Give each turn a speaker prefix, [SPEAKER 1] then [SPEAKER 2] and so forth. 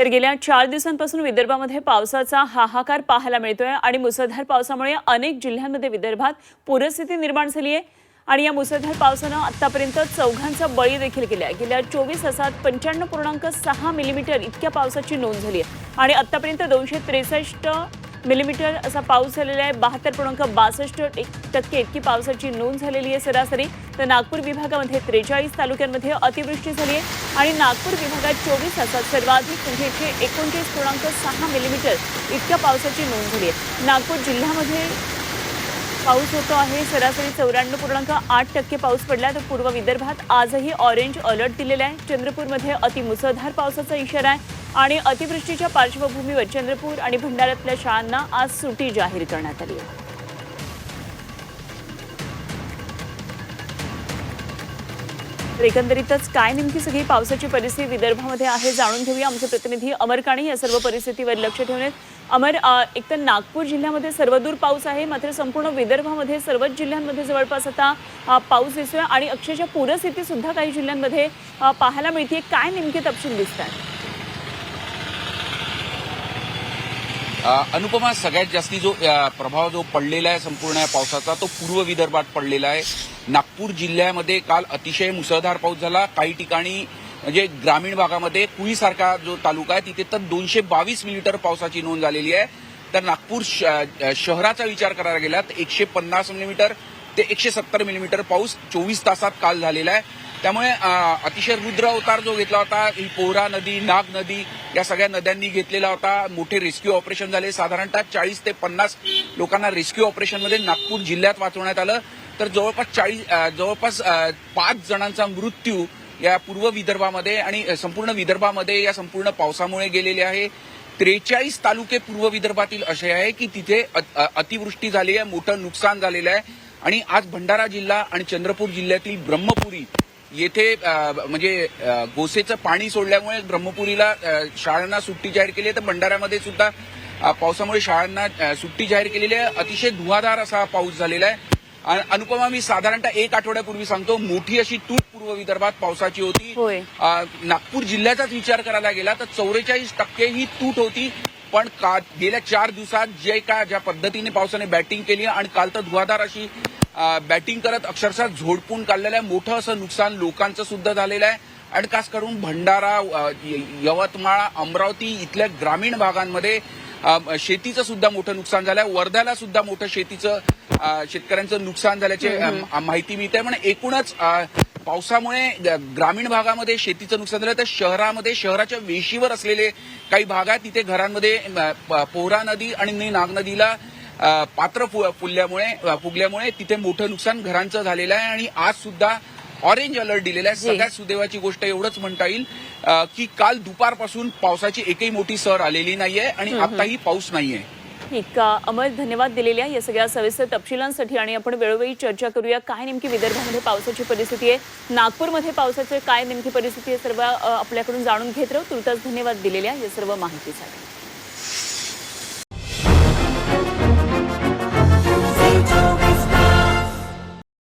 [SPEAKER 1] तर गेल्या चार दिवसांपासून विदर्भामध्ये पावसाचा हाहाकार पाहायला मिळतोय आणि मुसळधार पावसामुळे अनेक जिल्ह्यांमध्ये विदर्भात पूरस्थिती निर्माण झाली आहे. आणि या मुसळधार पावसानं आतापर्यंत चौघांचा बळी देखील केला आहे. गेल्या चोवीस तासात पंच्याण्णव पूर्णांक सहा मिलीमीटर इतक्या पावसाची नोंद झाली आहे. आणि आतापर्यंत दोनशे त्रेसष्ट मिलीमीटर असा पाऊस झालेला आहे. बहात्तर पूर्णांक बासष्ट टक्के इतकी पावसाची नोंद झालेली आहे सरासरी. तर नागपूर विभागामध्ये त्रेचाळीस तालुक्यांमध्ये अतिवृष्टी झाली आहे. आणि नागपूर विभागात चोवीस तासात सर्वाधिक म्हणजे एकशे एकोणचाळीस पूर्णांक सहा मिलीमीटर इतक्या पावसाची नोंद झाली आहे. नागपूर जिल्ह्यामध्ये पाऊस होतो आहे. सरासरी चौऱ्याण्णव पूर्णांक आठ टक्के पाऊस पडला तर पूर्व विदर्भात आजही ऑरेंज अलर्ट दिलेला आहे. चंद्रपूरमध्ये अतिमुसळधार पावसाचा इशारा आहे. आणि अतिवृष्टीच्या पार्श्वभूमीवर चंद्रपूर आणि भंडाऱ्यातल्या शाळांना आज सुटी जाहीर करण्यात आली आहे. तर एकंदरीतच काय नेमकी सगळी पावसाची परिस्थिती विदर्भामध्ये आहे जाणून घेऊया आमचे प्रतिनिधी अमर काणे या सर्व परिस्थितीवर लक्ष ठेवून अमर एक तर नागपूर जिल्ह्यामध्ये सर्वदूर पाऊस आहे मात्र संपूर्ण विदर्भामध्ये सर्वच जिल्ह्यांमध्ये जवळपास आता पाऊस दिसतोय आणि अक्षरशः पूरस्थिती सुद्धा काही जिल्ह्यांमध्ये पाहायला मिळते काय नेमके तपशील दिसत आहेत
[SPEAKER 2] अ, अनुपमा सगळ्यात जास्ती जो प्रभाव जो पडलेला आहे संपूर्ण या पावसाचा तो पूर्व विदर्भात पडलेला आहे. नागपूर जिल्ह्यामध्ये काल अतिशय मुसळधार पाऊस झाला. काही ठिकाणी म्हणजे ग्रामीण भागामध्ये कुईसारखा जो तालुका आहे तिथे तर दोनशे बावीस मिलीमीटर पावसाची नोंद झालेली आहे. तर नागपूर श- शहराचा विचार करायला गेला तर एकशे पन्नास मिलीमीटर ते एकशे सत्तर मिलीमीटर पाऊस चोवीस तासात काल झालेला आहे. त्यामुळे अतिशय रुद्र अवतार जो घेतला होता ही पोहरा नदी नाग नदी या सगळ्या नद्यांनी घेतलेला होता. मोठे रेस्क्यू ऑपरेशन झाले. साधारणतः चाळीस ते पन्नास लोकांना रेस्क्यू ऑपरेशनमध्ये नागपूर जिल्ह्यात वाचवण्यात आलं. तर जवळपास चाळीस जवळपास पाच जणांचा मृत्यू या पूर्व विदर्भामध्ये आणि संपूर्ण विदर्भामध्ये या संपूर्ण पावसामुळे गेलेले आहे. त्रेचाळीस तालुके पूर्व विदर्भातील असे आहे की तिथे अतिवृष्टी झाली आहे मोठं नुकसान झालेलं आहे. आणि आज भंडारा जिल्हा आणि चंद्रपूर जिल्ह्यातील ब्रह्मपुरी येथे म्हणजे गोसेचं पाणी सोडल्यामुळे ब्रह्मपुरीला शाळांना सुट्टी जाहीर केली आहे. तर भंडाऱ्यामध्ये सुद्धा पावसामुळे शाळांना सुट्टी जाहीर केलेली आहे. अतिशय धुवाधार असा पाऊस झालेला आहे. अनुपमा मी साधारणतः एक आठवड्यापूर्वी सांगतो मोठी अशी तूट पूर्व विदर्भात पावसाची होती. नागपूर जिल्ह्याचाच विचार करायला गेला तर चौवेचाळीस टक्के ही तूट होती. पण का गेल्या चार दिवसात जे का ज्या पद्धतीने पावसाने बॅटिंग केली आणि काल तर धुवाधार अशी बॅटिंग करत अक्षरशः झोडपून काढलेलं आहे. मोठं असं नुकसान लोकांचं सुद्धा झालेलं आहे. आणि खास करून भंडारा यवतमाळ अमरावती इथल्या ग्रामीण भागांमध्ये शेतीचं सुद्धा मोठं नुकसान झालंय. वर्ध्याला सुद्धा मोठं शेतीचं शेतकऱ्यांचं नुकसान झाल्याची माहिती मिळते. पण एकूणच पावसामुळे ग्रामीण भागामध्ये शेतीचं नुकसान झालं तर शहरामध्ये शहराच्या वेशीवर असलेले काही भाग आहेत. तिथे घरांमध्ये पोहरा नदी आणि नाग नदीला पात्र फुलल्यामुळे फुगल्यामुळे तिथे मोठं नुकसान घरांचं झालेलं आहे. आणि आज सुद्धा ऑरेंज अलर्ट दिलेला आहे. सगळ्यात सुदैवाची गोष्ट एवढंच म्हणता येईल की काल दुपारपासून पावसाची एकही मोठी सर आलेली नाहीये आणि आताही पाऊस नाहीये.
[SPEAKER 1] ठीक अमर धन्यवाद दिलेल्या या सगळ्या सविस्तर तपशिलांसाठी आणि आपण वेळोवेळी चर्चा करूया. काय नेमकी विदर्भामध्ये पावसाची परिस्थिती आहे? नागपूरमध्ये पावसाची काय नेमकी परिस्थिती आहे? सर्व आपल्याकडून जाणून घेत राहू. तुर्तास धन्यवाद दिलेल्या या सर्व माहितीसाठी.